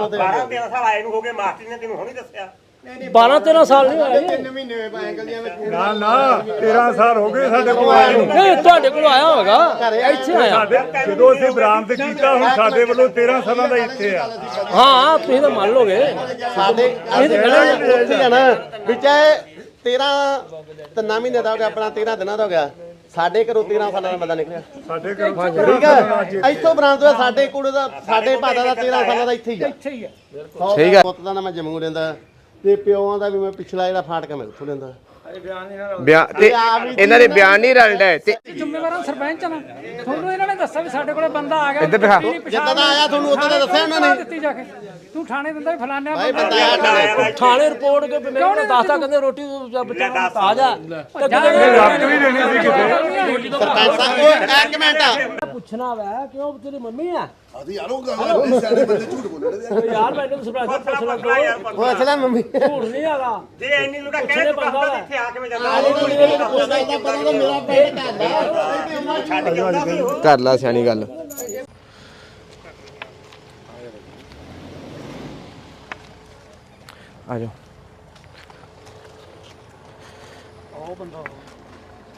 ਆਪਾਂ ਤੇ 12 13 ਸਾਲ ਆਏ ਨੂੰ ਹੋ ਗਏ ਮਾਸਟਰ ਨੇ ਤੈਨੂੰ ਹੁਣੀ ਦੱਸਿਆ। 12 13 ਸਾਲ ਨਹੀਂ ਹੋਏ। ਤਿੰਨ ਮਹੀਨੇ ਹੋਏ ਬੈਂਕ ਦੀਆਂ ਵਿੱਚ ਨਾ ਨਾ 13 ਸਾਲ ਹੋ ਗਏ ਸਾਡੇ ਕੋਲ ਆਏ ਨੂੰ। ਨਹੀਂ ਤੁਹਾਡੇ ਕੋਲ ਆਇਆ ਹੋਗਾ ਇੱਥੇ ਆਇਆ। ਜਦੋਂ ਅਸੀਂ ਬਰਾਮਦ ਕੀਤਾ ਹੁਣ ਸਾਡੇ ਵੱਲੋਂ 13 ਸਾਲਾਂ ਦਾ ਇੱਥੇ ਆ। ਹਾਂ ਤੁਸੀਂ ਤਾਂ ਮੰਨ ਲੋਗੇ ਸਾਡੇ ਇਹ 13 ਤਿੰਨਾਂ ਮਹੀਨੇ ਦਾ ਹੋ ਗਿਆ ਆਪਣਾ 13 ਦਿਨਾਂ ਦਾ ਹੋ ਗਿਆ। ਸਾਡੇ ਘਰੋਂ 13 ਸਾਲਾਂ ਦਾ ਬੰਦਾ ਨਿਕਲਿਆ। ਸਾਡੇ ਕੋਲ ਠੀਕ ਹੈ ਇੱਥੋਂ ਬਰਾਮਦ ਹੋਇਆ ਸਾਡੇ ਕੋਲ ਦਾ ਸਾਡੇ ਭਾਦਾ ਦਾ 13 ਸਾਲਾਂ ਦਾ ਇੱਥੇ ਹੀ ਆ। ਇੱਥੇ ਹੀ ਆ। ਠੀਕ ਹੈ ਪੁੱਤ ਦਾ ਨਾ ਮੈਂ ਜੰਮੂ ਲੈਂਦਾ। ਤੇ ਪਿਓਾਂ ਦਾ ਵੀ ਮੈਂ ਪਿਛਲਾ ਜਿਹੜਾ ਫਾਟਕਾ ਮੈਂ ਉੱਥੋਂ ਲੈਂਦਾ। ਬਿਆਨ ਤੇ ਇਹਨਾਂ ਦੇ ਬਿਆਨ ਨਹੀਂ ਰਲਦਾ ਹੈ ਤੇ ਜ਼ਿੰਮੇਵਾਰਾਂ ਸਰਪੰਚ ਨਾ। ਤੁਹਾਨੂੰ ਇਹਨਾਂ ਨੇ ਦੱਸਿਆ ਵੀ ਸਾਡੇ ਕੋਲੇ ਬੰਦਾ ਆ ਗਿਆ ਇੱਧਰ ਦਿਖਾ। ਜਿੱਦਾਂ ਦਾ ਆਇਆ ਤੁਹਾਨੂੰ ਉਦੋਂ ਦਾ ਦੱਸਿਆ ਉਹਨਾਂ ਨੇ। ਦਿੱਤੀ ਜਾ ਕੇ। ਤੂੰ ਥਾਣੇ ਦਿੰਦਾ ਵੀ ਫਲਾਣਿਆ ਬੰਦਾ ਆਇਆ ਥਾਣੇ। ਥਾਣੇ ਰਿਪੋਰਟ ਕੇ ਵੀ ਮੈਨੂੰ ਦੱਸਦਾ ਕਹਿੰਦੇ ਰੋਟੀ ਜਾਂ ਬੱਚਾ ਨੂੰ ਤਾਜ਼ਾ। ਤੇ ਲੱਗ ਵੀ ਦੇਣੀ ਸੀ ਕਿਤੇ। ਸਰਪੰਚ ਸਾਹਿਬ ਉਹ ਇੱਕ ਮਿੰਟ। ਪੁੱਛਣਾ ਵਾ ਕਿਉਂ ਤੇਰੀ ਮੰਮੀ ਆ? ਆਦੀ ਯਾਰੋ ਗੱਲ ਸਿਆਣੇ ਬੰਦੇ ਝੂਠ ਬੋਲਣੇ ਦੇ ਯਾਰ ਮੈਨੂੰ ਸਰਪ੍ਰਾਈਜ਼ ਪੁੱਛ ਲੱਗਾ ਉਹ ਅਸਲਾ ਮੰਮੀ। ਝੂਠ ਨਹੀਂ ਹੈਗਾ। ਜੇ ਇੰਨੀ ਲੁਕਾ ਕਹਿ ਤੂੰ ਦੱਸਦਾ ਇੱਥੇ ਆ ਜਾਂਦਾ। ਕਰ ਲਾ ਸਿਆਣੀ ਗੱਲ। ਆ ਜਾਓ।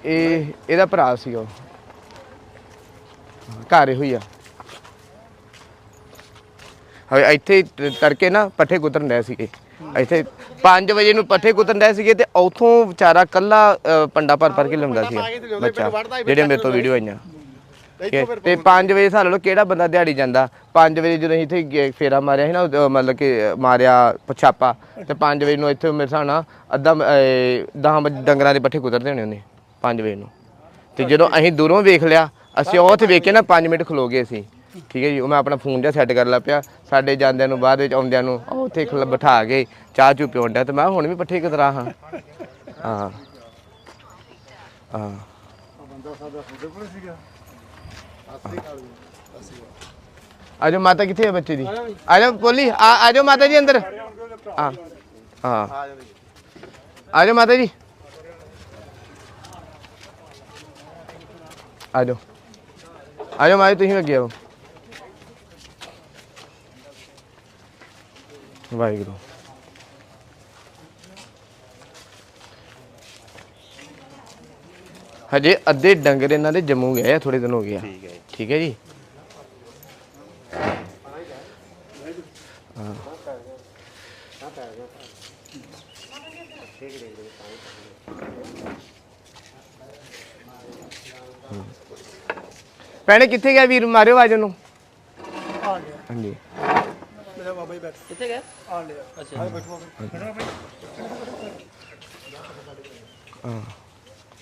ਇਹ ਇਹਦਾ ਭਰਾ ਸੀ ਉਹ। ਘਰ ਇਹੋ ਹੀ ਆ। ਹਵੇ ਇੱਥੇ ਹੀ ਤ- ਤੜਕੇ ਨਾ ਪੱਠੇ ਕੁਤਰਨ ਰਹੇ ਸੀਗੇ। ਇੱਥੇ 5 ਵਜੇ ਨੂੰ ਪੱਠੇ ਰਹੇ ਸੀਗੇ ਤੇ ਉਥੋਂ ਵਿਚਾਰਾ ਕੱਲਾ ਪੰਡਾ ਭਰ ਭਰ ਕੇ ਲਿਆਉਂਦਾ ਸੀ। ਬੱਚਾ ਜਿਹੜੇ ਮੇਰੇ ਤੋਂ ਵੀਡੀਓ ਆਈਆਂ। ਤੇ 5 ਵਜੇ ਸਾਲ ਲੋ ਕਿਹੜਾ ਬੰਦਾ ਦਿਹਾੜੀ ਜਾਂਦਾ? 5 ਵਜੇ ਜਦੋਂ ਅਸੀਂ ਇੱਥੇ ਫੇਰਾ ਮਾਰਿਆ ਸੀ ਨਾ ਮਤਲਬ ਕਿ ਮਾਰਿਆ ਪਛਾਪਾ ਤੇ 5 ਵਜੇ ਨੂੰ ਇੱਥੇ ਮੇਰੇ ਨਾਲ ਅੱਧਾ 10 ਡੰਗਰਾਂ ਦੇ ਪੱਠੇ ਕੁਤਰਦੇ ਹੋਣੇ ਉਹਨੇ 5 ਵਜੇ ਨੂੰ। ਤੇ ਜਦੋਂ ਅਸੀਂ ਦੂਰੋਂ ਵੇਖ ਲਿਆ ਅਸੀਂ ਉਹ ਉੱਥੇ ਵੇਖ ਕੇ ਨਾ 5 ਮਿੰਟ ਖਲੋ ਗਏ ਸੀ। ਠੀਕ ਹੈ ਜੀ ਉਹ ਮੈਂ ਆਪਣਾ ਫੋਨ ਜਿਹਾ ਸੈੱਟ ਕਰ ਲਾ ਪਿਆ। ਸਾਡੇ ਜਾਂਦਿਆਂ ਨੂੰ ਬਾਅਦ ਵਿੱਚ ਆਉਂਦਿਆਂ ਨੂੰ ਉਹ ਉੱਥੇ ਖਲ ਬਿਠਾ ਕੇ ਚਾਹ ਚੂ ਪਿਉਣ ਡਿਆ ਤੇ ਮੈਂ ਹੁਣ ਵੀ ਪੱਠੇ ਕਿਤਰਾ ਹਾਂ? ਹਾਂ। ਹਾਂ। ਆਜੋ ਮਾਤਾ ਕਿੱਥੇ ਹੈ ਬੱਚੇ ਦੀ? ਆਜੋ ਬੋਲੀ ਆ ਆਜੋ ਮਾਤਾ ਜੀ ਅੰਦਰ। ਹਾਂ ਹਾਂ। ਆਜੋ ਮਾਤਾ ਜੀ। ਆਜੋ ਆਜੋ ਮਾਤਾ ਜੀ, ਤੁਸੀਂ ਅੱਗੇ ਆਓ। ਵਾਹਿਗੁਰੂ। ਹਜੇ ਅੱਧੇ ਡੰਗਰ ਇਹਨਾਂ ਦੇ ਜੰਮੂ ਗਏ ਆ ਥੋੜੇ ਦਿਨ ਹੋ ਗਏ ਆ। ਠੀਕ ਹੈ ਠੀਕ ਹੈ ਜੀ। ਹਾਂ। ਭੈਣੇ ਕਿੱਥੇ ਗਿਆ ਵੀਰ? ਮਾਰਿਓ ਆਵਾਜ਼ ਉਹਨੂੰ ਆ ਗਿਆ ਹਾਂਜੀ ਹਾਂ।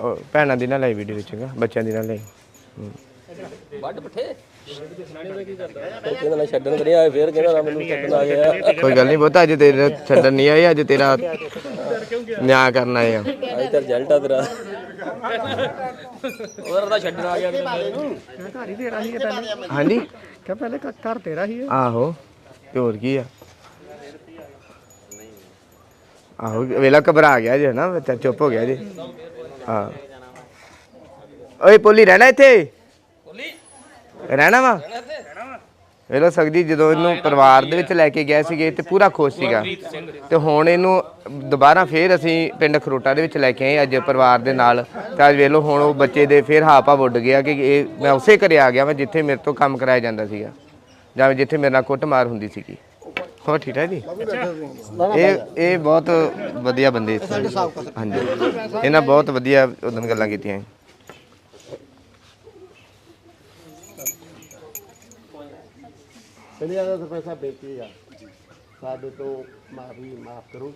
ਉਹ ਭੈਣਾਂ ਦੀ ਨਾ ਲਈ ਵੀਡੀਓ ਵਿੱਚ ਬੱਚਿਆਂ ਦੀ ਨਾ ਲਈ ਵੱਡ ਪੱਠੇ। ਕਹਿੰਦਾ ਮੈਂ ਛੱਡਣ ਕਰੀ ਆਏ ਫੇਰ ਕਹਿੰਦਾ ਨਾ ਮੈਨੂੰ ਛੱਡਣ ਆ ਗਿਆ ਕੋਈ ਗੱਲ ਨਹੀਂ ਬਹੁਤਾ ਅੱਜ ਤੇਰੇ ਛੱਡਣ ਨਹੀਂ ਆਏ ਅੱਜ ਤੇਰਾ ਨਿਆਂ ਕਰਨ ਆ। ਅੱਜ ਤਾਂ ਰਿਜ਼ਲਟ ਆ ਤੇਰਾ। ਉਹਦਾ ਤਾਂ ਛੱਡਣ ਆ ਗਿਆ। ਹਾਂਜੀ। ਕਿ ਪਹਿਲੇ ਘਰ ਤੇਰਾ ਹੀ ਆਹੋ। ਤੇ ਹੋਰ ਕੀ ਆ? ਆਹੋ ਵੇਲਾ ਘਬਰਾ ਗਿਆ ਜੇ ਨਾ ਬੱਚਾ ਚੁੱਪ ਹੋ ਗਿਆ ਜੇ। ਹਾਂ। ਓਏ ਪੋਲੀ ਰਹਿਣਾ ਇੱਥੇ? ਪੋਲੀ। ਰਹਿਣਾ ਵਾ? ਵੇਲੋ ਸਕਦੀ ਜਦੋਂ ਇਹਨੂੰ ਪਰਿਵਾਰ ਦੇ ਵਿੱਚ ਲੈ ਕੇ ਗਏ ਸੀਗੇ ਤੇ ਪੂਰਾ ਖੁਸ਼ ਸੀਗਾ। ਤੇ ਹੁਣ ਇਹਨੂੰ ਦੁਬਾਰਾ ਫੇਰ ਅਸੀਂ ਪਿੰਡ ਖਰੋਟਾ ਦੇ ਵਿੱਚ ਲੈ ਕੇ ਆਏ ਅੱਜ ਪਰਿਵਾਰ ਦੇ ਨਾਲ। ਤੇ ਅੱਜ ਵੇਲੋ ਹੁਣ ਉਹ ਬੱਚੇ ਦੇ ਫੇਰ ਹਾਪਾ ਉੱਡ ਗਿਆ ਕਿ ਇਹ ਮੈਂ ਉਸੇ ਘਰੇ ਆ ਗਿਆ ਮੈਂ ਜਿੱਥੇ ਮੇਰੇ ਤੋਂ ਕੰਮ ਕਰਾਇਆ ਜਾਂਦਾ ਸੀਗਾ। ਜਾਂ ਜਿੱਥੇ ਮੇਰੇ ਨਾਲ ਕੁੱਟਮਾਰ ਹੁੰਦੀ ਸੀਗੀ। ਹੋਰ ਠੀਕ ਹੈ ਜੀ? ਇਹ ਇਹ ਬਹੁਤ ਵਧੀਆ ਬੰਦੇ ਸੀ। ਹਾਂਜੀ। ਇਹਨਾਂ ਬਹੁਤ ਵਧੀਆ ਉਦੋਂ ਗੱਲਾਂ ਕੀਤੀਆਂ ਪਹਿਲੇ ਆਦਾ ਸਰਪੰਚ ਸਾਹਿਬ ਬੇਨਤੀ ਆ। ਸਾਡੇ ਤੋਂ ਮਾਫੀ, ਮਾਫ ਕਰੋ।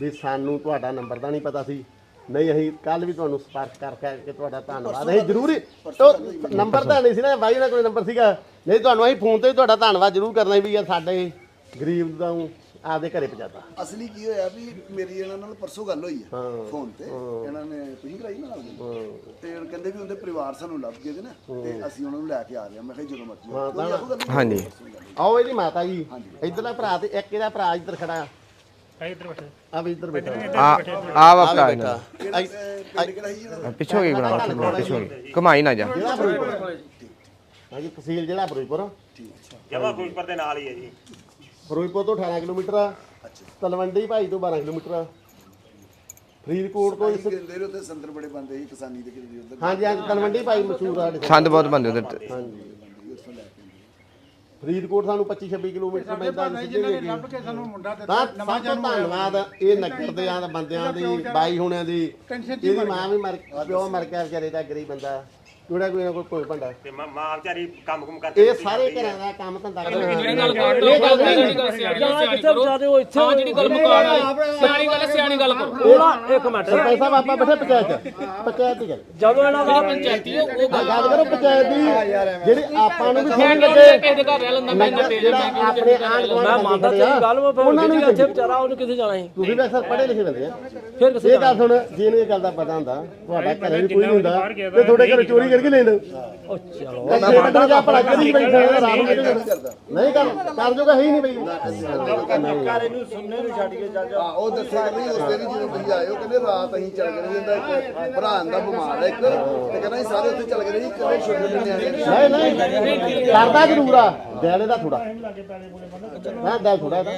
ਵੀ ਸਾਨੂੰ ਤੁਹਾਡਾ ਨੰਬਰ ਦਾ ਨਹੀਂ ਪਤਾ ਸੀ। ਨਹੀਂ ਅਸੀਂ ਕੱਲ ਵੀ ਤੁਹਾਨੂੰ ਸਪਰਸ਼ ਕਰ ਕਰਕੇ ਤੁਹਾਡਾ ਧੰਨਵਾਦ। ਅਸੀਂ ਜ਼ਰੂਰ ਨੰਬਰ ਤਾਂ ਨਹੀਂ ਸੀ ਨਾ ਬਾਈ ਦਾ ਕੋਈ ਨੰਬਰ ਸੀਗਾ। ਨਹੀਂ ਤੁਹਾਨੂੰ ਅਸੀਂ ਫੋਨ ਤੇ ਵੀ ਤੁਹਾਡਾ ਧੰਨਵਾਦ ਜ਼ਰੂਰ ਕਰਨਾ ਸੀ ਵੀ ਯਾਰ ਸਾਡੇ ਗਰੀਬ ਦਾ ਆਪਦੇ ਘਰੇ ਪਹੁੰਚਾਤਾ। ਅਸਲੀ ਕੀ ਹੋਇਆ ਵੀ ਮੇਰੀ ਇਹਨਾਂ ਨਾਲ ਪਰਸੋਂ ਗੱਲ ਹੋਈ ਹੈ। ਫੋਨ ਤੇ। ਇਹਨਾਂ ਨੇ ਤੁਸੀਂ ਕਰਾਈ ਨਾ? ਤੇ ਉਹ ਕਹਿੰਦੇ ਵੀ ਉਹਦੇ ਪਰਿਵਾਰ ਸਾਨੂੰ ਲੱਭ ਗਏ ਦੇ ਨਾ ਤੇ ਅਸੀਂ ਉਹਨਾਂ ਨੂੰ ਲੈ ਕੇ ਆ ਰਹੇ ਹਾਂ। ਮੈਂ ਕਿਹਾ ਜਦੋਂ ਮਰਜ਼ੀ ਹਾਂਜੀ। ਆਓ ਇਹਦੀ ਮਾਤਾ ਜੀ। ਇਧਰਲਾ ਭਰਾ ਤੇ ਇੱਕ ਇਹਦਾ ਭਰਾ ਇੱਧਰ ਖੜਾ। ਪਿੱਛੋਂ ਕੀ ਬਣਾ ਪਿੱਛੋਂ ਕੀ ਨਾ ਜਾ। ਜ਼ਿਲ੍ਹਾ ਫਿਰੋਜ਼ਪੁਰ ਹਾਂਜੀ ਤਹਿਸੀਲ ਜ਼ਿਲ੍ਹਾ ਫਿਰੋਜ਼ਪੁਰ ਜਮਾ ਖੁਸ਼ਪਰ ਦੇ ਨਾਲ ਹੀ ਹੈ ਜੀ। ਫਿਰੋਜ਼ਪੁਰ ਤੋਂ 18 ਕਿਲੋਮੀਟਰ ਆ। ਤਲਵੰਡੀ ਭਾਈ ਤੋਂ 12 ਕਿਲੋਮੀਟਰ ਆ। ਫਰੀਦਕੋਟ ਤੋਂ ਇਸ ਕਹਿੰਦੇ ਨੇ ਉੱਥੇ ਸੰਦਰ ਬੜੇ ਬੰਦੇ ਸੀ ਕਿਸਾਨੀ ਦੇ ਕਿਤੇ ਉਧਰ? ਹਾਂਜੀ ਹਾਂਜੀ ਤਲਵੰਡੀ ਭਾਈ ਮਸ਼ਹੂਰ ਆ ਸਾਡੇ ਸੰਦ ਬਹੁਤ ਬੰਦੇ ਉਧਰ ਤੇ। ਹਾਂਜੀ। ਫਰੀਦਕੋਟ ਸਾਨੂੰ 25 26 ਕਿਲੋਮੀਟਰ ਪੈਂਦਾ ਸਿੱਧੇ ਦੇ ਲੱਭ ਕੇ ਸਾਨੂੰ ਮੁੰਡਾ ਤਾਂ ਸਭ ਤੋਂ ਧੰਨਵਾਦ ਇਹ ਨਗਰ ਦੇ ਆਂ ਬੰਦਿਆਂ ਦੀ ਬਾਈ ਹੋਣਿਆਂ ਦੀ। ਇਹਦੀ ਮਾਂ ਵੀ ਮਰ ਪਿਓ ਮਰ ਗਿਆ ਵਿਚਾਰੇ ਦਾ ਗਰੀਬ ਬੰਦਾ। ਜਿਹੜਾ ਕੋਈ ਨਾ ਕੋਈ ਕੋਈ ਭੰਡਾ। ਤੇ ਮਾਂ ਮਾਂ ਵਿਚਾਰੀ ਕੰਮ ਕੁਮ ਕਰਦੀ ਇਹ ਸਾਰੇ ਘਰਾਂ ਦਾ ਕੰਮ ਧੰਦਾ ਕਰਦੇ। ਗੱਲ ਕਰ ਲਓ ਗੱਲ ਸਿਆਣੀ ਗੱਲ ਸਿਆਣੀ ਕਰੋ। ਹਾਂ ਜਿਹੜੀ ਗੱਲ ਮੁਕਾਣ ਵਾਲੀ ਸਿਆਣੀ ਗੱਲ ਸਿਆਣੀ ਗੱਲ ਕਰੋ। ਉਹਨਾਂ ਇੱਕ ਮਿੰਟ ਸਰਪੰਚ ਸਾਹਿਬ ਆਪਾਂ ਬੈਠੇ ਪੰਚਾਇਤ ਪੰਚਾਇਤ ਦੀ ਗੱਲ ਜਦੋਂ ਇਹਨਾਂ ਦਾ ਪੰਚਾਇਤੀ ਉਹ ਗੱਲ ਕਰੋ ਪੰਚਾਇਤ ਦੀ ਜਿਹੜੀ ਆਪਾਂ ਨੂੰ ਵੀ ਸਮਝ ਲੱਗੇ। ਕਿਸੇ ਦੇ ਘਰ ਰਹਿ ਲੈਂਦਾ ਮੈਂ ਨਗਰ ਜਿਹੜਾ ਆਪਣੇ ਆਂਢ ਗੁਆਂਢ ਮੈਂ ਮੰਨਦਾ ਤੇਰੀ ਗੱਲ ਵਾ ਉਹਨਾਂ ਨੂੰ ਇੱਥੇ ਵਿਚਾਰਾ ਉਹਨੂੰ ਕਿੱਥੇ ਜਾਣਾ ਸੀ ਤੁਸੀਂ ਵੀ ਅਕਸਰ ਪੜ੍ਹੇ ਲਿਖੇ ਬੰਦੇ ਆ। ਫਿਰ ਕਿਸੇ ਇਹ ਗੱਲ ਸੁਣ ਜੇ ਇਹਨੂੰ ਇਹ ਗੱਲ ਦਾ ਪਤਾ ਹੁੰਦਾ ਤੁਹਾਡਾ ਘਰੇ ਵੀ ਕੋਈ ਨਹੀਂ ਹੁੰਦਾ ਤੇ ਤੁਹਾਡੇ ਘਰ ਚੋਰੀ ਕਰਕੇ ਲੈ ਲਓ? ਉਹ ਚਲੋ। ਕੱਚੇ ਕੱਢਣ ਜਾਂ ਭਲਾ ਕਦੀ ਬੈਠੇ ਆ ਰਾਤ ਨੂੰ ਕਿਹੜੇ ਨਹੀਂ ਕਰ ਕਰ ਜੋਗਾ ਹੈ ਹੀ ਨਹੀਂ ਬਈ। ਹਾਂ ਉਹ ਦੱਸਿਆ ਕਿ ਨਹੀਂ ਉਸ ਦਿਨ ਜਦੋਂ ਤੁਸੀਂ ਆਏ ਹੋ ਕਹਿੰਦੇ ਰਾਤ ਅਸੀਂ ਚੱਲ ਗਏ ਜਿੰਦਾ ਇੱਕ ਭਰਾ ਦਾ ਬਿਮਾਰ ਹੈ ਇੱਕ ਤੇ ਕਹਿੰਦਾ ਅਸੀਂ ਸਾਰੇ ਉੱਥੇ ਚੱਲ ਗਏ ਜੀ ਕਿਹੜੇ ਛੋਟੇ ਨਿਆਣੇ ਨਹੀਂ ਨਹੀਂ ਕਰਦਾ ਜ਼ਰੂਰ ਆ। ਦਿਲ ਇਹਦਾ ਥੋੜਾ ਮੈਂ ਦਿਲ ਥੋੜਾ ਇਹਦਾ।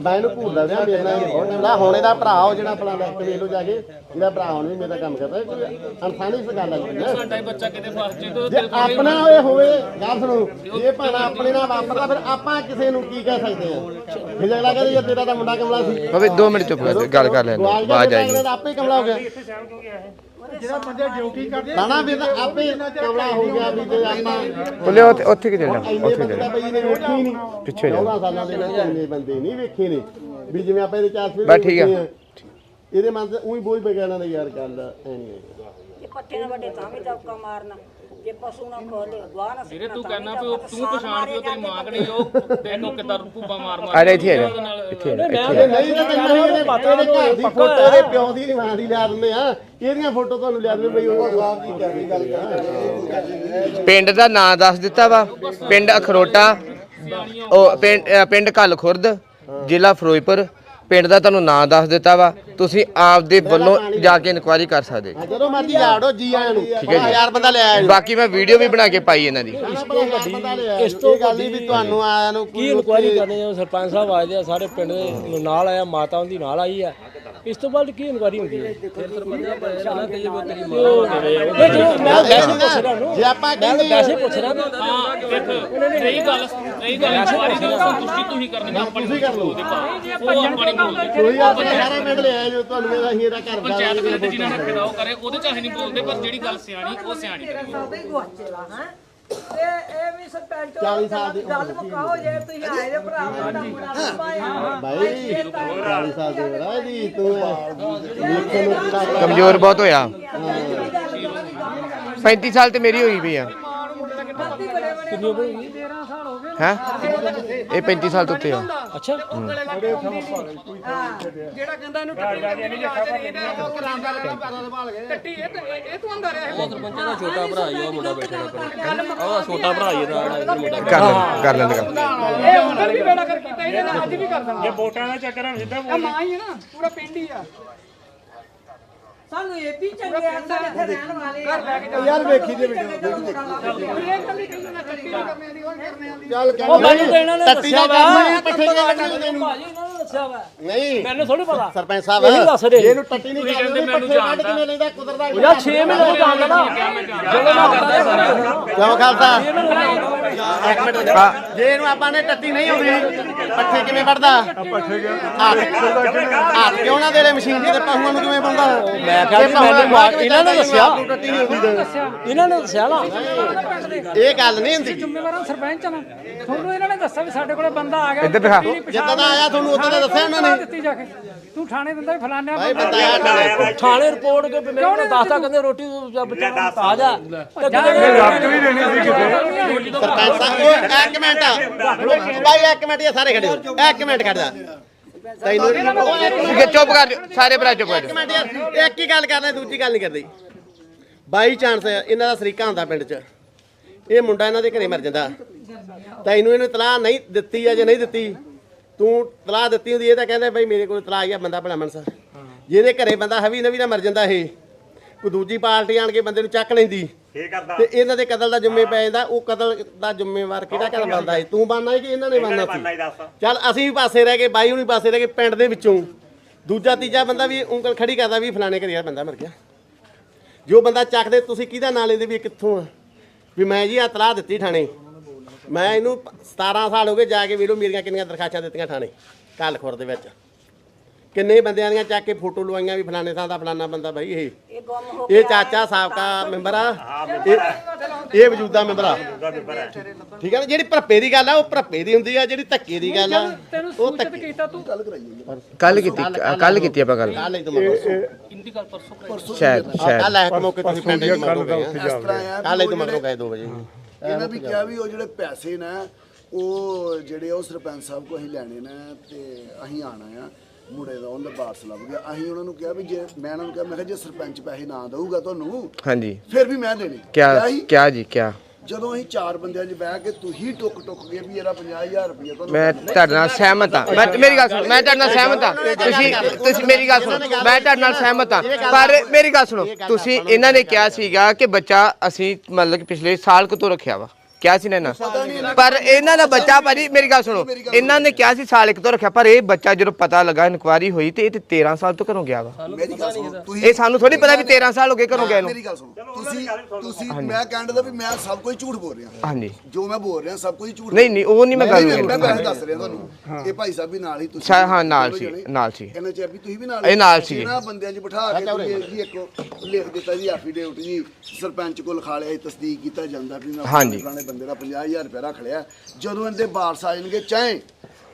ਮੈਂ ਇਹਨੂੰ ਭੂਲ ਲਿਆ ਮੇਰੇ ਨਾਲ ਇਹ ਬਹੁਤ ਚੰਗਾ ਹੁਣ ਇਹਦਾ ਭਰਾ ਉਹ ਜਿਹੜਾ ਆਪਣਾ ਲੈਕਟ ਵੇਖ ਲਓ ਜਾ ਕੇ ਇਹਦਾ ਭਰਾ ਹੁਣ ਵੀ ਮੇਰਾ ਕੰਮ ਕਰਦਾ। ਅਨਸਾਨੀ ਸ ਗੱਲ ਹੈ। ਸਾਡਾ ਹੀ ਬੱਚਾ ਕਿਤੇ ਫਸ ਜੇ ਤੋਂ ਜੇ ਆਪਣਾ ਇਹ ਹੋਵੇ ਗੱਲ ਸੁਣੋ ਇਹ ਭਾਣਾ ਆਪਣੇ ਨਾਲ ਵਾਪਰਦਾ ਫਿਰ ਆਪਾਂ ਕਿਸੇ ਨੂੰ ਕੀ ਕਹਿ ਸਕਦੇ ਆ ਫਿਰ ਅਗਲਾ ਕਹਿੰਦੇ ਜੇ ਤੇਰਾ ਤਾਂ ਮੁੰਡਾ ਕਮਲਾ ਸੀ। ਬਾਬੇ 2 ਮਿੰਟ ਚੁੱਪ ਕਰ ਗੱਲ ਕਰ ਲੈਣ ਬਾਅਦ ਗਿਆ ਆਈ ਆਪੇ ਹੀ ਕਮਲਾ ਹੋ ਗਿਆ। ਜਿਹੜਾ ਬੰਦੇ ਡਿਊਟੀ ਕਰਦੇ ਰਾਣਾ ਵੀ ਤਾਂ ਆਪੇ ਹੀ ਕਮਲਾ ਹੋ ਗਿਆ ਵੀ ਜੇ ਆਪਾਂ ਬੋਲੇ ਉੱਥੇ ਉੱਥੇ ਕਿ ਚੱਲਣਾ ਇੰਨੇ ਉੱਥੇ ਬੰਦੇ ਚੱਲਣਾ ਤਾਂ ਬਈ ਨੇ ਵੇਖੀ ਹੀ ਨਹੀਂ। ਪਿੱਛੇ ਜਾ 14 ਸਾਲਾਂ ਦੇ ਵਿੱਚ ਇੰਨੇ ਬੰਦੇ ਨਹੀਂ ਵੇਖੇ ਨੇ। ਵੀ ਜਿਵੇਂ ਆਪਾਂ ਇਹਦੇ ਚਾਰ ਸਵੇਰੇ ਬਸ ਠੀਕ ਆ। ਵੇਖੇ ਇਹਦੇ ਮਨ ਤੇ ਉਹੀ ਬੋਝ ਪੈ ਗਿਆ ਇਹਨਾਂ ਦਾ ਯਾਰ ਗੱਲ ਐ ਨਹੀਂ ਹੈ ਜੇ ਪੱਠੇ ਨਾਲ ਵੱਡੇ ਤਾਂ ਵੀ ਮਾਰਨਾ। ਜੇ ਪਸ਼ੂ ਨਾ ਖੋਲੇ ਗਵਾਹ ਨਾ ਵੀਰੇ ਤੂੰ ਕਹਿਣਾ ਵੀ ਉਹ ਤੂੰ ਪਛਾਣ ਵੀ ਉਹ ਤੇਰੀ ਮਾਂ ਕਣੀ ਉਹ ਤੈਨੂੰ ਕਿੱਦਾਂ ਭੂਬਾ ਮਾਰ ਮਾਰ ਆ ਜਾ ਇੱਥੇ ਆ ਜਾ ਇੱਥੇ ਆ ਜਾ, ਇੱਥੇ ਆ ਜਾ। ਨਹੀਂ ਤਾਂ ਤੈਨੂੰ ਇਹਦੇ ਇਹਦੇ ਘਰ ਦੀ ਫੋਟੋ ਇਹਦੇ ਪਿਓ ਦੀ ਮਾਂ ਦੀ ਲਿਆ ਦਿੰਦੇ ਆ। ਇਹਦੀਆਂ ਫੋਟੋ ਤੁਹਾਨੂੰ ਲਿਆ ਦਿੰਦੇ ਬਈ ਉਹ? ਜਵਾਬ ਕੀ ਕਰ ਗੱਲ ਕਰ ਪਿੰਡ ਦਾ ਨਾਂ ਦੱਸ ਦਿੱਤਾ ਵਾ। ਪਿੰਡ ਅਖਰੋਟਾ ਉਹ ਪਿੰਡ ਅ, ਪਿੰਡ ਕੱਲ ਖੁਰਦ ਜ਼ਿਲ੍ਹਾ ਫਿਰੋਜ਼ਪੁਰ। ਪਿੰਡ ਦਾ ਤੁਹਾਨੂੰ ਨਾਂ ਦੱਸ ਦਿੱਤਾ ਵਾ ਤੁਸੀਂ ਆਪਦੇ ਵੱਲੋਂ ਜਾ ਕੇ ਇਨਕੁਆਇਰੀ ਕਰ ਸਕਦੇ। ਜਦੋਂ ਮਰਜ਼ੀ ਲਾੜੋ ਜੀ ਆਇਆਂ ਨੂੰ। ਹੈ ਜੀ। ਹਜ਼ਾਰ ਬੰਦਾ ਲੈ ਆਇਆ। ਬਾਕੀ ਮੈਂ ਵੀਡੀਓ ਵੀ ਬਣਾ ਕੇ ਪਾਈ ਇਹਨਾਂ ਦੀ। ਇਸ ਤੋਂ ਵੱਡੀ ਇਸ ਤੋਂ ਗੱਲ ਨਹੀਂ ਵੀ ਤੁਹਾਨੂੰ ਆਇਆਂ ਨੂੰ ਕੀ ਇਨਕੁਆਇਰੀ ਕਰਨੀ ਜਦੋਂ ਸਰਪੰਚ ਸਾਹਿਬ ਆਏ ਦੇ ਆ ਸਾਰੇ ਪਿੰਡ ਦੇ ਨਾਲ ਆਇਆ ਮਾਤਾ ਉਹਦੀ ਨਾਲ ਆਈ ਆ। ਇਸ ਤੋਂ ਬਾਅਦ ਕੀ ਇਨਕੁਆਇਰੀ ਹੁੰਦੀ ਹੈ? ਫਿਰ ਸਰਪੰਚ ਸਾਹਿਬ ਨਾ ਕਹੀਏ ਵੀ ਤੇਰੀ ਮਾਂ ਮੈਂ ਵੈਸੇ ਪੁੱਛ ਰਿਹਾ ਨੂੰ ਜੇ ਆਪਾਂ ਮੈਂ ਕਹਿੰਦੇ ਵੈਸੇ ਪੁੱਛ ਰਿਹਾ ਵੀ ਹਾਂ ਦੇਖ ਰਹੀ ਗੱਲ ਰਹੀ ਗੱਲ ਇਨਕੁਆਰੀ ਦੀ ਸੰਤੁਸ਼ਟੀ ਤੁਸੀਂ ਕਰਨੀ ਆ ਆਪਣੀ ਤੁਸੀਂ ਕਰ ਲਓ। ਉਹ ਆਪਣੀ ਬੋਲਦੇ ਕੋਈ ਗੱਲ ਨਹੀਂ ਸਾਰੇ ਪਿੰਡ ਲੈ ਆਏ ਜੋ ਤੁਹਾਨੂੰ ਇਹ ਅਸੀਂ ਇਹਦਾ ਘਰ ਪੰਚਾਇਤ ਤੇ ਜਿਹਨਾਂ ਨੇ ਰੱਖਦਾ ਉਹ ਕਰੇ ਉਹਦੇ ਚ ਅਸੀਂ ਨਹੀਂ ਬੋਲਦੇ ਪਰ ਜਿਹੜੀ ਗੱਲ ਸਿਆਣੀ ਉਹ ਸਿਆਣੀ ਕਰੀ। ਸਭੇ ਗੁਆਚੇਲਾ ਹੈ ਇਹ ਇਹ ਵੀ ਸਰਪੰਚ 40 ਸਾਲ ਦੀ ਗੱਲ ਮੁਕਾਓ ਜੇ। ਤੁਸੀਂ ਆਏ ਦੇ ਭਰਾ ਦਾ ਮੁੰਡਾ ਪਾਇਆ ਭਾਈ। 40 ਸਾਲ ਦੇ ਬੜਾ ਜੀ ਤੂੰ ਵੇਖਣ ਨੂੰ ਕਿਹੜਾ ਬੜਾ- ਕਮਜ਼ੋਰ ਬਹੁਤ ਹੋਇਆ। 35 ਸਾਲ ਤੇ ਮੇਰੀ ਹੋਈ ਪਈ ਆ। ਹੈ? ਇਹ 35 ਸਾਲ ਤੋਂ ਉੱਤੇ ਆ। ਅੱਛਾ। ਸਰਪੰਚਾਂ ਦਾ ਛੋਟਾ ਭਰਾ ਹੀ ਉਹ ਮੁੰਡਾ ਬੈਠਾ ਉਹਦਾ ਛੋਟਾ ਭਰਾ ਹੀ ਇਹਦਾ ਜਿਹੜਾ ਮੁੰਡਾ ਕਰ ਲੈਂਦੇ ਕਰ ਲੈਂਦੇ ਗੱਲ ਇਹ ਉਧਰ ਵੀ ਬੇੜਾ ਕਰ ਕੀਤਾ ਇਹਨੇ ਅੱਜ ਵੀ ਕਰ ਦੇਣਾ। ਜੇ ਵੋਟਾਂ ਦਾ ਚੱਕਰ ਹੈ ਸਿੱਧਾ ਮਾਂ ਹੀ ਹੈ ਨਾ ਪੂਰਾ ਪਿੰਡ ਹੀ ਆ। ਸਾਨੂੰ ਇਹ ਵੀ ਚੰਗੇ ਆ ਸਾਡੇ ਇੱਥੇ ਰਹਿਣ ਵਾਲੇ ਆ ਯਾਰ ਵੇਖੀ ਦੇ ਵੀਡੀਓ ਨਹੀਂ ਦੀ ਦੀ ਚੱਲ ਉਹ ਮੈਨੂੰ ਤਾਂ ਇਹਨਾਂ ਨੇ ਟੱਟੀ ਦਾ ਦੱਸਿਆ ਕੰਮ ਨਹੀਂ ਪੱਠੇ ਕਿਉਂ ਕੱਢਣੇ ਨੇ ਇਹਨੂੰ? ਭਾਜੀ ਇਹਨਾਂ ਨੇ ਦੱਸਿਆ ਵਾ ਨਹੀਂ ਮੈਨੂੰ ਥੋੜੀ ਪਤਾ ਸਰਪੰਚ ਸਾਹਿਬ ਇਹੀ ਦੱਸ। ਜੇ ਇਹਨੂੰ ਟੱਟੀ ਨਹੀਂ ਕਰਦੇ ਪੱਠੇ ਕੱਢ ਕਿਵੇਂ ਲੈਂਦਾ ਕੁਦਰਦਾ ਯਾਰ 6 ਮਹੀਨੇ ਤੋਂ ਜਾਣਦਾ ਨਾ ਜਦੋਂ ਮੈਂ ਆਉਂਦਾ ਕਿਉਂ ਖਾਲਸਾ ਇੱਕ ਮਿੰਟ ਰੁਕ। ਜੇ ਇਹਨੂੰ ਆਪਾਂ ਨੇ ਟੱਟੀ ਨਹੀਂ ਆਉਂਦੀ ਪੱਠੇ ਕਿਵੇਂ ਵੱਢਦਾ ਪੱਠੇ ਹੱਥ ਕਿਉਂ ਨਾ ਦੇਲੇ ਮਸ਼ੀਨ ਦੀ ਤੇ ਪਸ਼ੂਆਂ ਨੂੰ ਕਿਵੇਂ ਪਾਉਂਦਾ ਮੈਂ ਕਿਹਾ ਜੀ ਮੈਨੂੰ ਮਾਰ- ਇਹਨਾਂ ਨੇ ਦੱਸਿਆ ਟੱਟੀ ਨਹੀਂ ਆਉਂਦੀ ਇਹਨਾਂ ਨੇ ਦੱਸਿਆ ਨਾ। ਇਹ ਗੱਲ ਨਹੀਂ ਹੁੰਦੀ ਜ਼ਿੰਮੇਵਾਰਾਂ ਸਰਪੰਚ ਨਾ ਤੁਹਾਨੂੰ ਇਹਨਾਂ ਨੇ ਦੱਸਿਆ ਵੀ ਸਾਡੇ ਕੋਲੇ ਬੰਦਾ ਆ ਗਿਆ ਇੱਧਰ ਦਿਖਾ। ਜਿੱਦਾਂ ਦਾ ਆਇਆ ਤੁਹਾਨੂੰ ਉਦੋਂ ਦਾ ਦੱਸਿਆ ਉਹਨਾਂ ਨੇ ਦਿੱਤੀ ਜਾ ਕੇ ਤੂੰ ਥਾਣੇ ਦਿੰਦਾ ਵੀ ਫਲਾਣਿਆ ਭਾਈ ਬੰਦਾ ਆਇਆ ਟਾਲੇ ਥਾਣੇ ਰਿਪੋਰਟ ਕੇ ਵੀ ਮੇਰੇ ਕੋਲ ਦੱਸਦਾ ਕਹਿੰਦੇ ਰੋਟੀ ਬੱਚਾ ਤਾਜ਼ਾ ਤੇ ਕਹਿੰਦੇ ਲੱਤ ਵੀ ਦੇਣੀ ਸੀ ਕਿਤੇ ਇੱਕ ਮਿੰਟ। ਇੱਕ ਮਿੰਟ ਇਹ ਸਾਰੇ ਖੜੇ ਹੋ ਇੱਕ ਮਿੰਟ ਖੜਦਾ ਤੈਨੂੰ ਠੀਕ ਹੈ ਚੁੱਪ ਕਰ ਜਾਓ, ਸਾਰੇ ਭਰਾ ਚੁੱਪ ਕਰ ਜਾਓ। ਇੱਕ ਮਿੰਟ ਯਾਰ ਇੱਕ ਹੀ ਗੱਲ ਕਰਨਾ ਦੂਜੀ ਗੱਲ ਨਹੀਂ ਕਰਦੀ ਬਾਈ ਚਾਂਸ ਇਹਨਾਂ ਦਾ ਸਰੀਕਾ ਹੁੰਦਾ ਪਿੰਡ 'ਚ। ਇਹ ਮੁੰਡਾ ਇਹਨਾਂ ਦੇ ਘਰੇ ਮਰ ਜਾਂਦਾ। ਤੈਨੂੰ ਇਹਨੂੰ ਤਲਾਹ ਨਹੀਂ ਦਿੱਤੀ ਆ ਜਾਂ ਨਹੀਂ ਦਿੱਤੀ ਤੂੰ ਤਲਾਹ ਦਿੱਤੀ ਹੁੰਦੀ ਇਹ ਤਾਂ ਕਹਿੰਦੇ ਬਈ ਮੇਰੇ ਕੋਲ ਤਲਾਹ ਆ ਬੰਦਾ ਭਲਾ ਮਨਸਾ ਜਿਹਦੇ ਘਰੇ ਬੰਦਾ ਹਵੀ ਨਵੀ ਦਾ ਮਰ ਜਾਂਦਾ ਇਹ ਕੋਈ ਦੂਜੀ ਪਾਰਟੀ ਆਣ ਕੇ ਬੰਦੇ ਨੂੰ ਚੱਕ ਲੈਂਦੀ। ਫੇਰ ਕਰਦਾ। ਤੇ ਇਹਨਾਂ ਦੇ ਕਤਲ ਦਾ ਜ਼ਿੰਮੇ ਪੈ ਜਾਂਦਾ ਉਹ ਕਤਲ ਦਾ ਜ਼ਿੰਮੇਵਾਰ ਕਿਹੜਾ ਕਰ ਬਣਦਾ ਹੈ? ਤੂੰ ਬਣਨਾ ਹੈ ਕਿ ਇਹਨਾਂ ਨੇ ਬਣਨਾ ਸੀ? ਦੱਸ। ਚੱਲ ਅਸੀਂ ਵੀ ਪਾਸੇ ਰਹਿ ਗਏ ਬਾਈ ਹੁਣੀ ਪਾਸੇ ਰਹਿ ਗਏ ਪਿੰਡ ਦੇ ਵਿੱਚੋਂ। ਦੂਜਾ ਤੀਜਾ ਬੰਦਾ ਵੀ ਉਂਗਲ ਖੜੀ ਕਰਦਾ ਵੀ ਫਲਾਣੇ ਘਰੇ ਯਾਰ ਬੰਦਾ ਮਰ ਗਿਆ। ਜੋ ਬੰਦਾ ਚੱਕਦੇ ਤੁਸੀਂ ਕਿਹਦਾ ਨਾਂ ਲੈਂਦੇ ਵੀ ਇਹ ਕਿੱਥੋਂ ਆ? ਵੀ ਮੈਂ ਜੀ ਆ ਤਲਾਹ ਦਿੱਤੀ ਥਾਣੇ। ਮੈਂ ਇਹਨੂੰ 17 ਸਾਲ ਹੋ ਗਏ ਜਾ ਕੇ ਵੀਰੋ ਮੇਰੀਆਂ ਕਿੰਨੀਆਂ ਦਰਖਾਸਤਾਂ ਦਿੱਤੀਆਂ ਥਾਣੇ ਕਾਲਖੁਰ ਦੇ ਵਿੱਚ। ਕਿੰਨੇ ਬੰਦਿਆਂ ਦੀਆਂ ਚੱਕ ਕੇ ਫੋਟੋ ਲਵਾਈਆਂ ਵੀ ਫਲਾਣੇ ਥਾਂ ਦਾ ਫਲਾਣਾ ਬੰਦਾ ਬਾਈ ਇਹ। ਇਹ ਗੁੰਮ ਹੋ ਇਹ ਚਾਚਾ ਸਾਬਕਾ ਮੈਂਬਰ ਆ। ਇਹ ਇਹ ਵਜੂਦਾ ਮੈਂਬਰ ਆ। ਠੀਕ ਹੈ ਨਾ ਜਿਹੜੀ ਭਰਪੇ ਦੀ ਗੱਲ ਆ ਉਹ ਭਰਪੇ ਦੀ ਹੁੰਦੀ ਆ ਜਿਹੜੀ ਧੱਕੇ ਦੀ ਗੱਲ ਆ। ਤੈਨੂੰ ਉਹ ਸੂਚਿਤ ਧੱਕੇ ਕੀਤਾ ਤੂੰ? ਕੱਲ ਕੀਤੀ ਕੱਲ ਕੀਤੀ ਆਪਾਂ ਗੱਲ। ਕੱਲ ਹੀ ਤੁਮ ਪਰਸੋਂ ਸ਼ਾਇਦ ਸ਼ਾਇਦ। ਕੱਲ ਇੱਕ ਮੌਕੇ ਤੁਸੀਂ ਪਿੰਡ ਦੇ ਮਗਰੋਂ ਗਏ ਇਸ ਤਰ੍ਹਾਂ ਆ ਕੱਲ ਹੀ ਤੁਮ ਮਗਰੋਂ ਗਏ 2 ਵਜੇ। ਇਹਨਾਂ ਵੀ ਕਿਹਾ ਵੀ ਉਹ ਜਿਹੜੇ ਪੈਸੇ ਨੇ ਉਹ ਜਿਹੜੇ ਉਹ ਸਰਪੰਚ ਸਾਹਿਬ ਕੋ ਅਸੀਂ ਲੈਣੇ ਨੇ ਤੇ ਅਸੀਂ ਆਣਾ ਆ। ਮੁੰਡੇ ਦਾ ਉਹਦਾ ਬਾਰਸ ਲੱਭ ਗਿਆ। ਅਸੀਂ ਉਹਨਾਂ ਨੂੰ ਕਿਹਾ ਵੀ ਜੇ ਮੈਂ ਉਹਨਾਂ ਨੂੰ ਕਿਹਾ ਮੈਂ ਕਿਹਾ ਜੇ ਸਰਪੰਚ ਪੈਸੇ ਨਾ ਦਊਗਾ ਤੁਹਾਨੂੰ ਹਾਂਜੀ। ਫਿਰ ਵੀ ਮੈਂ ਦੇਣੇ। ਕਿਆ ਕਿਆ ਜੀ ਕਿਆ? ਜਦੋਂ ਅਸੀਂ ਚਾਰ ਬੰਦਿਆਂ 'ਚ ਬਹਿ ਕੇ ਤੁਸੀਂ ਟੁੱਕ ਟੁੱਕ ਗਏ ਵੀ ਇਹਦਾ 50000 ਰੁਪਏ ਤੁਹਾਨੂੰ ਮੈਂ ਤੁਹਾਡੇ ਨਾਲ ਸਹਿਮਤ ਹਾਂ। ਮੈਂ ਮੇਰੀ ਗੱਲ ਸੁਣੋ ਮੈਂ ਤੁਹਾਡੇ ਨਾਲ ਸਹਿਮਤ ਹਾਂ। ਤੁਸੀਂ ਤੁਸੀਂ ਮੇਰੀ ਗੱਲ ਸੁਣੋ ਮੈਂ ਤੁਹਾਡੇ ਨਾਲ ਸਹਿਮਤ ਹਾਂ। ਪਰ ਮੇਰੀ ਗੱਲ ਸੁਣੋ ਤੁਸੀਂ ਇਹਨਾਂ ਨੇ ਕਿਹਾ ਸੀਗਾ ਕਿ ਬੱਚਾ ਅਸੀਂ ਮਤਲਬ ਕਿ ਪਿਛਲੇ ਸਾਲ ਕੁ ਤੋਂ ਰੱਖਿਆ ਵਾ। ਕਿਹਾ ਸੀ ਨਾ ਇਹਨਾਂ? ਪਰ ਇਹਨਾਂ ਦਾ ਬੱਚਾ ਭਾਜੀ ਮੇਰੀ ਗੱਲ ਸੁਣੋ ਇਹਨਾਂ ਨੇ ਕਿਹਾ ਸੀ ਸਾਲ ਇੱਕ ਤੋਂ ਰੱਖਿਆ ਪਰ ਇਹ ਬੱਚਾ ਜਦੋਂ ਪਤਾ ਲੱਗਾ ਇਨਕੁਆਰੀ ਹੋਈ ਤੇ ਇਹ ਤੇ 13 ਸਾਲ ਤੋਂ ਘਰੋਂ ਗਿਆ ਵਾ। ਮੇਰੀ ਗੱਲ ਸੁਣੋ ਤੁਸੀਂ ਇਹ ਸਾਨੂੰ ਥੋੜੀ ਪਤਾ ਵੀ 13 ਸਾਲ ਹੋ ਗਏ ਘਰੋਂ ਗਏ ਨੂੰ। ਮੇਰੀ ਗੱਲ ਸੁਣੋ ਤੁਸੀਂ ਤੁਸੀਂ ਮੈਂ ਕਹਿਣ ਦਾ ਵੀ ਮੈਂ ਸਭ ਕੁਝ ਝੂਠ ਬੋਲ ਰਿਹਾ। ਹਾਂਜੀ। ਜੋ ਮੈਂ ਬੋਲ ਰਿਹਾ ਸਭ ਕੁਝ ਝੂਠ ਨਹੀਂ ਨਹੀਂ ਉਹ ਨਹੀਂ ਮੈਂ ਗੱਲ ਨਹੀਂ, ਮੈਂ ਦੱਸ ਰਿਹਾ ਤੁਹਾਨੂੰ। ਇਹ ਭਾਈ ਸਾਹਿਬ ਵੀ ਨਾਲ ਹੀ ਤੁਸੀਂ ਹਾਂ, ਨਾਲ ਸੀ। ਨਾਲ ਸੀ। ਇਹਨਾਂ ਚ ਵੀ ਤੁਸੀਂ ਵੀ ਨਾਲ ਇਹ ਨਾਲ ਸੀਗੇ। ਇਹਨਾਂ ਬੰਦਿਆਂ 'ਚ ਬਿਠਾ ਕੇ ਤੁਸੀਂ ਜੀ ਇੱਕ ਲਿਖ ਦਿੱਤਾ ਜੀ ਐਫੀਡੇਵਿਟ ਜੀ ਸਰਪੰਚ ਕੋਲ ਲਿਖਾ ਲਿਆ ਤਸਦੀਕ ਕੀਤਾ ਜਾਂਦਾ ਵੀ ਮੈਂ ਹਾਂਜੀ। ਬੰਦੇ ਦਾ 50000 ਰੁਪਏ ਰੱਖ ਲਿਆ। ਜਦੋਂ ਇਹਦੇ ਵਾਰਸ ਆ ਜਾਣਗੇ ਚਾਹੇ।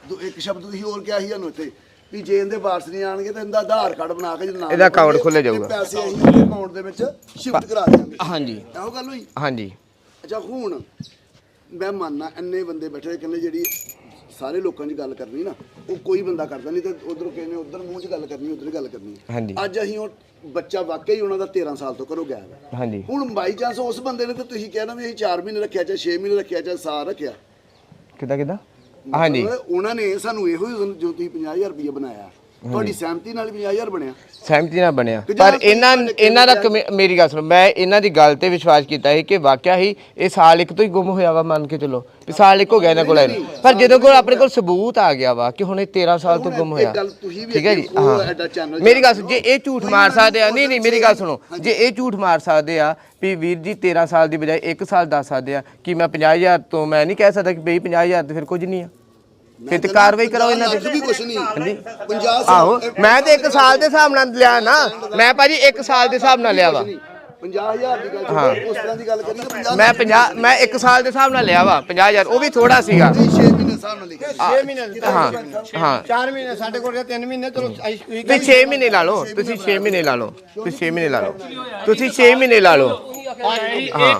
ਦੋ- ਇੱਕ ਸ਼ਬਦ ਤੁਸੀਂ ਹੋਰ ਕਿਹਾ ਸੀ ਸਾਨੂੰ ਇੱਥੇ ਵੀ ਜੇ ਇਹਦੇ ਵਾਰਸ ਨਹੀਂ ਆਣਗੇ ਤਾਂ ਇਹਦਾ ਆਧਾਰ ਕਾਰਡ ਬਣਾ ਕੇ ਜਦੋਂ ਨਾਮ ਇਹਦਾ account ਤੇ ਜਾਊਗਾ। ਪੈਸੇ ਅਸੀਂ ਇਹਦੇ ਅਕਾਊਂਟ ਦੇ ਵਿੱਚ ਸ਼ਿਫਟ ਕਰਾ ਦਿਆਂਗੇ। ਹਾਂਜੀ। ਇਹੋ ਗੱਲ ਹੋਈ? ਹਾਂਜੀ। ਅੱਛਾ ਹੁਣ ਮੈਂ ਮੰਨਣਾ ਇੰਨੇ ਬੰਦੇ ਬੈਠੇ ਹੋਏ, ਕਹਿੰਦੇ ਜਿਹੜੀ ਸਾਰੇ ਲੋਕਾਂ 'ਚ ਗੱਲ ਕਰਨੀ ਨਾ ਉਹ ਕੋਈ ਬੰਦਾ ਕਰਦਾ ਨਹੀਂ ਤੇ ਉਧਰੋਂ ਕਿਸੇ ਨੇ ਉਧਰ ਮੂੰਹ 'ਚ ਗੱਲ ਕਰਨੀ ਉਧਰ ਗੱਲ ਕਰਨੀ। ਹਾਂਜੀ। ਅੱਜ ਅਸੀਂ ਉਹ ਬੱਚਾ ਵਾਕਈ ਉਹਨਾਂ ਦਾ 13 ਸਾਲ ਤੋਂ ਘਰੋਂ ਗਿਆ ਹੈ ਹਾਂਜੀ। ਹੁਣ ਬਾਈ ਚਾਂਸ ਉਸ ਬੰਦੇ ਨੇ ਤੇ ਤੁਸੀਂ ਕਹਿਣਾ ਵੀ ਅਸੀਂ 4 ਮਹੀਨੇ ਰੱਖਿਆ ਚਾਹੇ 6 ਮਹੀਨੇ ਰੱਖਿਆ ਚਾਹੇ ਸਾਲ ਰੱਖਿਆ। ਕਿੱਦਾਂ ਕਿੱਦਾਂ ਹਾਂਜੀ। ਉਹਨਾਂ ਨੇ ਸਾਨੂੰ ਇਹੋ ਹੀ ਜੋ ਤੁਸੀਂ 50000 ਰੁਪਏ ਬਣਾਇਆ। ਤੁਹਾਡੀ ਸਹਿਮਤੀ ਨਾਲ 50000 ਬਣਿਆ। ਸਹਿਮਤੀ ਨਾਲ ਬਣਿਆ। ਪਰ ਇਹਨਾਂ ਇਹਨਾਂ ਦਾ ਕਮੇ- ਮੇਰੀ ਗੱਲ ਸੁਣੋ ਮੈਂ ਇਹਨਾਂ ਦੀ ਗੱਲ ਤੇ ਵਿਸ਼ਵਾਸ ਕੀਤਾ ਹੈ ਕਿ ਵਾਕਿਆ ਹੀ ਇਹ ਸਾਲ ਇੱਕ ਤੋਂ ਹੀ ਗੁੰਮ ਹੋਇਆ ਵਾ ਮੰਨ ਕੇ ਚਲੋ ਵੀ ਸਾਲ ਇੱਕ ਹੋ ਗਿਆ ਇਹਨਾਂ ਕੋਲ ਆਏ ਨੂੰ। ਪਰ ਜਦੋਂ ਕੋਲ ਆਪਣੇ ਕੋਲ ਸਬੂਤ ਆ ਗਿਆ ਵਾ ਕਿ ਹੁਣ ਇਹ 13 ਸਾਲ ਤੋਂ ਗੁੰਮ ਹੋਇਆ। ਗੱਲ ਤੁਸੀਂ ਵੀ ਠੀਕ ਹੈ ਜੀ? ਅੱਗੇ ਉਹ ਹਾਂ channel ਮੇਰੀ ਗੱਲ ਸੁਣ। ਜੇ ਇਹ ਝੂਠ ਮਾਰ ਸਕਦੇ ਆ ਨਹੀਂ ਨਹੀਂ ਮੇਰੀ ਗੱਲ ਸੁਣੋ। ਜੇ ਇਹ ਝੂਠ ਮਾਰ ਸਕਦੇ ਆ ਵੀ ਵੀਰ ਜੀ 13 ਸਾਲ ਦੀ ਬਜਾਏ 1 ਸਾਲ ਦੱਸ ਸਕਦੇ ਆ ਕਿ ਮੈਂ 50000 ਤੋਂ ਮੈਂ ਨਹੀਂ ਕਹਿ ਸਕਦਾ ਕਿ ਬਈ 50000 ਤੇ ਫਿਰ ਕੁਝ ਨਹੀਂ ਆ। ਫਿਰ ਤੇ ਕਾਰਵਾਈ ਕਰਾਓ ਇਹਨਾਂ ਤੇ। ਵੀ ਕੁਛ ਨਹੀਂ। 50 ਆਹੋ ਮੈਂ ਤੇ 1 ਸਾਲ ਦੇ ਹਿਸਾਬ ਨਾਲ ਲਿਆ ਨਾ। ਮੈਂ ਭਾਜੀ 1 ਸਾਲ ਦੇ ਹਿਸਾਬ ਨਾਲ ਲਿਆ ਵਾ। 50000 ਦੀ ਗੱਲ ਛੱਡੋ, ਉਸ ਤਰ੍ਹਾਂ ਦੀ ਗੱਲ ਕਰਨੀ ਤਾਂ 50 ਮੈਂ 50 ਮੈਂ 1 ਸਾਲ ਦੇ ਹਿਸਾਬ ਨਾਲ ਲਿਆ ਵਾ 50000 ਉਹ ਵੀ ਥੋੜਾ ਸੀਗਾ। 6 ਮਹੀਨੇ ਹਿਸਾਬ ਨਾਲ ਲਿਖਿਆ 6 ਮਹੀਨੇ ਹਾਂ ਹਾਂ। 4 ਮਹੀਨੇ ਸਾਡੇ ਕੋਲ 3 ਮਹੀਨੇ ਚਲੋ ਅਸੀਂ ਤੁਸੀਂ 6 ਮਹੀਨੇ ਲਾ ਲਓ। ਤੁਸੀਂ 6 ਮਹੀਨੇ ਲਾ ਲਓ ਤੁਸੀਂ 6 ਮਹੀਨੇ ਲਾ ਲਓ। ਤੁਸੀਂ 6 ਮਹੀਨੇ ਲਾ ਲਓ। ਹਾਂ।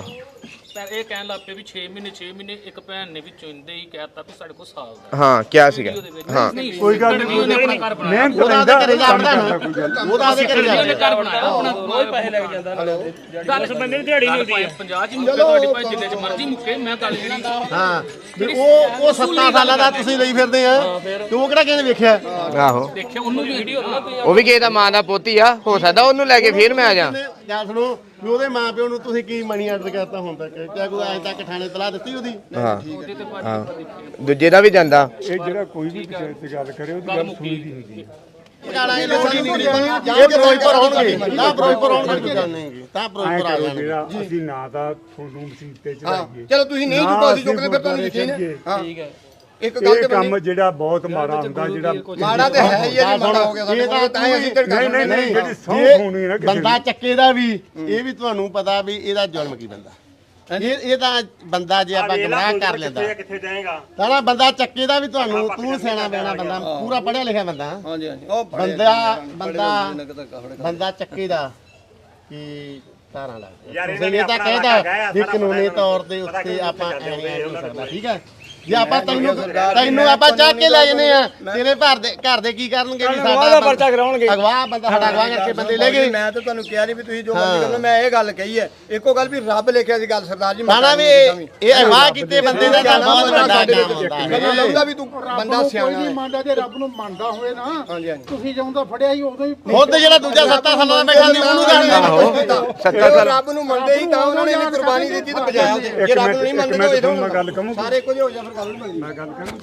ਪਰ ਇਹ ਕਹਿਣ ਲੱਗ ਪਏ ਵੀ 6 ਮਹੀਨੇ 6 ਮਹੀਨੇ ਇੱਕ ਭੈਣ ਨੇ ਵਿੱਚੋਂ ਇੰਦੇ ਹੀ ਕਹਿਤਾ ਵੀ ਸਾਡੇ ਕੋਲ ਸਾਲ ਦਾ ਹਾਂ। ਕਿਆ ਸੀਗਾ। ਹਾਂ। ਕੋਈ ਗੱਲ ਨਹੀਂ ਉਹਨੇ ਆਪਣਾ ਘਰ ਬਣਾਇਆ। ਜਾ ਵੜਦਾ ਨਾ ਉਹਦਾ ਉਹਦੇ ਘਰੇ ਜਾ ਉਹਨੇ ਘਰ ਬਣਾਇਆ। ਆਪਣਾ ਰੋਜ਼ ਪੈਸੇ ਲੈ ਕੇ ਜਾਂਦਾ ਉਸ ਬੰਦੇ ਦਿਹਾੜੀ ਮਿਲਦੀ ਹੈ। 50 ਚ ਮੁੱਕੇ ਤੁਹਾਡੀ ਭਾਈ ਜਿੰਨੇ ਚ ਮਰਜ਼ੀ ਮੁੱਕੇ ਮੈਂ ਗੱਲ ਜਿਹੜੀ ਹਾਂ ਵੀ ਉਹ ਉਹ 7 ਸਾਲਾਂ ਦਾ ਤੁਸੀਂ ਲਈ ਫਿਰਦੇ ਆ। ਤੇ ਉਹ ਕਿਹੜਾ ਕਿਸੇ ਨੇ ਵੇਖਿਆ? ਆਹੋ। ਦੇਖਿਆ ਉਹਨੂੰ ਵੀਡੀਓ ਨਾ ਕੋਈ ਉਹ ਵੀ ਕਿਸੇ ਦਾ ਮਾਂ ਦਾ ਪੋਤੀ ਆ ਹੋ ਸਕਦਾ ਉਹਨੂੰ ਲੈ ਕੇ ਫੇਰ ਮੈਂ ਆ ਜਾ। ਗੱਲ ਸੁਣੋ ਵੀ ਉਹਦੇ ਮਾਂ ਪਿਓ ਨੂੰ ਤੁਸੀਂ ਕੀ ਮਨੀ ਆਰਡਰ ਕਰਤਾ ਹੁਣ ਤੱਕ? ਕਿਆ ਕੋਈ ਅਜੇ ਤੱਕ ਥਾਣੇ ਤਲਾ ਦਿੱਤੀ ਉਹਦੀ? ਹਾਂ। ਹਾਂ। ਦੂਜੇ ਦਾ ਵੀ ਜਾਂਦਾ। ਇਹ ਜਿਹੜਾ ਕੋਈ ਵੀ ਪੰਚਾਇਤ ਤੇ ਗੱਲ ਕਰੇ ਉਹਦੀ ਗੱਲ ਸੁਣੀ ਦੀ ਹੁੰਦੀ ਹੈ। ਇਹ ਫਿਰੋਜ਼ਪੁਰ ਆਉਣਗੇ। ਤਾਂ ਫਿਰੋਜ਼ਪੁਰ ਆਉਣਗੇ। ਤਾਂ ਐਂ ਫਿਰੋਜ਼ਪੁਰ ਆ ਜਾਣਗੇ। ਅਸੀਂ ਨਾ ਤਾਂ ਤੁਹਾਨੂੰ ਮੁਸੀਬਤ ਤੇ ਚੜਾਈਏ ਚਲੋ ਤੁਸੀਂ ਨਹੀਂ ਝੁਕੋ ਅਸੀਂ ਝੁਕਦੇ ਫਿਰ ਤੁਹਾਨੂੰ ਯਕੀਨ ਹੈ। ਹਾਂ। ਠੀਕ ਹੈ। ਇੱਕ ਗੱਲ ਇਹ ਤੇ ਕੰਮ ਜਿਹੜਾ ਬਹੁਤ ਮਾੜਾ ਹੁੰਦਾ ਜਿਹੜਾ ਮਾੜਾ ਤੇ ਹੈ ਹੀ ਹੈ ਜੀ ਮਾੜਾ ਹੋ ਗਿਆ ਇਹ ਤਾਂ ਤਾਂ ਹੀ ਅਸੀਂ ਨਹੀਂ ਨਹੀਂ ਨਹੀਂ ਜਿਹੜੀ ਸੌਂ ਹੋਣੀ ਨਾ ਕਿਸੇ ਬੰਦਾ ਚੱਕੇ ਦਾ ਵੀ ਇਹ ਵੀ ਤੁਹਾਨੂੰ ਪਤਾ ਵੀ ਇਹਦਾ ਜ਼ੁਲਮ ਕੀ ਬੰਦਾ। ਇਹ ਇਹ ਤਾਂ ਬੰਦਾ ਜੇ ਆਪਾਂ ਗਮਰਾਹ ਕਰ ਲੈਂਦਾ। ਕਿੱਥੇ ਕਿੱਥੇ ਜਾਏਗਾ। ਤਾਂ ਨਾ ਬੰਦਾ ਚੱਕੇ ਦਾ ਵੀ ਤੁਹਾਨੂੰ ਤੂੰ ਸਿਆਣਾ ਬੈਣਾ ਬੰਦਾ ਪੂਰਾ ਪੜਿਆ ਲਿਖਿਆ ਬੰਦਾ। ਹਾਂਜੀ ਹਾਂਜੀ। ਉਹ ਬੰਦਾ ਬੰਦਾ ਬੰਦਾ ਚੱਕੇ ਦਾ ਕੀ ਤਾਰਾਂ ਲੱਗਦਾ ਯਾਰ ਇਹ ਤਾਂ ਕਹਿੰਦਾ ਸਾਰਾ ਕਾਨੂੰਨੀ ਤੌਰ ਦੇ ਪਤਾ ਉੱਤੇ ਆਪਾਂ ਐਵੇਂ ਨਹੀਂ ਸਕਦਾ ਠੀਕ ਹੈ? ਜੇ ਆਪਾਂ ਤੈਨੂੰ ਤੈਨੂੰ ਆਪਾਂ ਚੱਕ ਕੇ ਲੈ ਜਨੇ ਆ। ਤੇਰੇ ਘਰ ਦੇ ਘਰ ਦੇ ਕੀ ਕਰਨਗੇ ਵੀ ਸਾਡਾ ਪਰਚਾ ਕਰਾਉਣਗੇ। ਅਗਵਾ ਬੰਦਾ ਸਾਡਾ ਅਗਵਾ ਕਰਕੇ ਬੰਦੇ ਲੈ ਗਏ। ਮੈਂ ਤਾਂ ਤੁਹਾਨੂੰ ਕਿਹਾ ਨਹੀਂ ਵੀ ਤੁਸੀਂ ਜੋ ਮਰਜ਼ੀ ਕਰੋ ਮੈਂ ਇਹ ਗੱਲ ਕਹੀ ਹੈ। ਇੱਕੋ ਗੱਲ ਵੀ ਰੱਬ ਲਿਖਿਆ ਸੀ ਗੱਲ ਸਰਦਾਰ ਜੀ ਮਾਣਾ ਵੀ ਇਹ ਅਗਵਾ ਕੀਤੇ ਬੰਦੇ ਦਾ ਤਾਂ ਬਹੁਤ ਵੱਡਾ ਨਾਮ ਹੁੰਦਾ ਮੈਨੂੰ ਲੱਗਦਾ ਵੀ ਤੂੰ ਬੰਦਾ ਸਿਆਣਾ ਹੈ। ਮੰਨਦਾ ਜੇ ਰੱਬ ਨੂੰ ਮੰਨਦਾ ਹੋਵੇ ਨਾ ਤੁਸੀਂ ਜਦੋਂ ਫੜਿਆ ਸੀ ਉਦੋਂ ਹੀ ਖੁਦ ਜਿਹੜਾ ਦੂਜਾ ਸੱਤਾ ਸਾਲਾਂ ਦਾ ਬੈਠਾ ਸੀ ਉਹਨੂੰ ਜਾਣਦੇ ਸੱਤਾ ਜੇ ਉਹ ਰੱਬ ਨੂੰ ਮੰਨਦੇ ਹੀ ਤਾਂ ਉਹਨਾਂ ਨੇ ਕੁਰਬਾਨੀ ਦਿੱਤੀ ਤੇ ਬਜਾਇਆ ਉਹਦੇ। ਜੇ ਰੱਬ ਨੂੰ ਨਹੀਂ ਮੰਨਦੇ ਤਾਂ ਮੈਂ ਗੱਲ ਕਹੂੰ ਸਾਰੇ ਕੁਝ ਹੋ ਜਾ ਫਿਰ ਗੱਲ ਨਹੀਂ ਬਣਦੀ ਮੈਂ ਗੱਲ ਕਰਾਂ